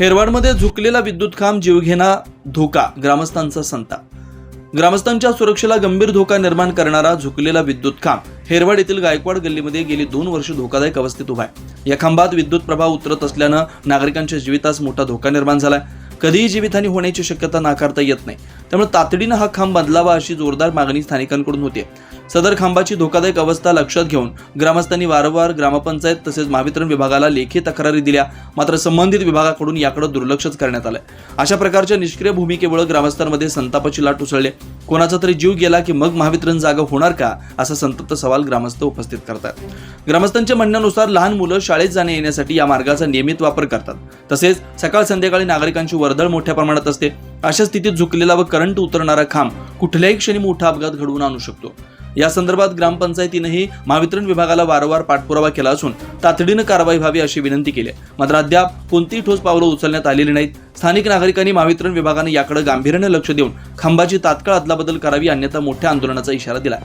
हेरवाडमध्ये झुकलेला विद्युत खांब जीवघेणा धोका ग्रामस्थांचा संताप. ग्रामस्थांच्या सुरक्षेला गंभीर धोका निर्माण करणारा झुकलेला विद्युत खांब हेरवाड येथील गायकवाड गल्लीमध्ये गेली दोन वर्ष धोकादायक अवस्थेत उभा आहे. या खांबात विद्युत प्रभाव उतरत असल्यानं नागरिकांच्या जीवितास मोठा धोका निर्माण झालाय. कधीही जीवितहानी होण्याची शक्यता नाकारता येत नाही. त्यामुळे तातडीनं हा खांब बदलावा अशी जोरदार मागणी स्थानिकांकडून होते सदर खांबाची धोकादायक अवस्था लक्षात घेऊन ग्रामस्थांनी वारंवार ग्रामपंचायत तसेच महावितरण विभागाला लेखी तक्रारी दिल्या. मात्र संबंधित विभागाकडून याकडे दुर्लक्षच करण्यात आलंय. अशा प्रकारच्या निष्क्रिय भूमिकेमुळे ग्रामस्थांमध्ये संतापाची लाट उसळली. कोणाचा तरी जीव गेला की मग महावितरण जागा होणार का? असा संतप्त सवाल ग्रामस्थ उपस्थित करतात. ग्रामस्थांच्या म्हणण्यानुसार लहान मुलं शाळेत जाण्या येण्यासाठी या मार्गाचा नियमित वापर करतात. तसेच सकाळ संध्याकाळी नागरिकांची वर्दळ मोठ्या प्रमाणात असते. अशा स्थितीत झुकलेला व करंट उतरणारा खांब कुठल्याही क्षणी मोठा अपघात घडवून आणू शकतो. या संदर्भात ग्रामपंचायतीनेही महावितरण विभागाला वारंवार पाठपुरावा केला असून तातडीनं कारवाई व्हावी अशी विनंती केली मात्र अद्याप कोणतीही ठोस पावलं उचलण्यात आलेली नाहीत. स्थानिक नागरिकांनी महावितरण विभागाने याकडे गांभीर्याने लक्ष देऊन खांबाची तात्काळ अदलाबदल करावी अन्यथा मोठ्या आंदोलनाचा इशारा दिला